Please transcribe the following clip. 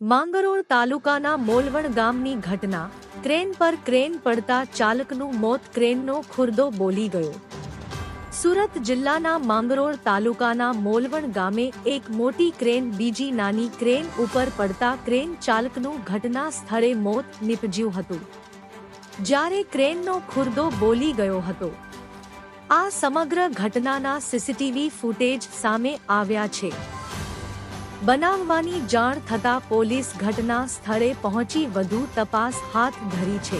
માંગરોળ તાલુકાના મોલવણ ગામની ઘટના. ક્રેન પર ક્રેન પડતા ચાલકનું મોત ક્રેનનો ખુરદો બોલી ગયો. સુરત જિલ્લાના માંગરોળ તાલુકાના મોલવણ ગામે એક મોટી ક્રેન બીજી નાની ક્રેન ઉપર પડતા ક્રેન ચાલકનું ઘટના સ્થળે મોત નીપજ્યું હતું. જ્યારે ક્રેનનો ખુરદો બોલી ગયો હતો. આ સમગ્ર ઘટનાના સીસીટીવી ફૂટેજ સામે આવ્યા છે. બનાવવાની જાણ થતાં પોલીસ ઘટના સ્થળે પહોંચી વધુ તપાસ હાથ ધરી છે.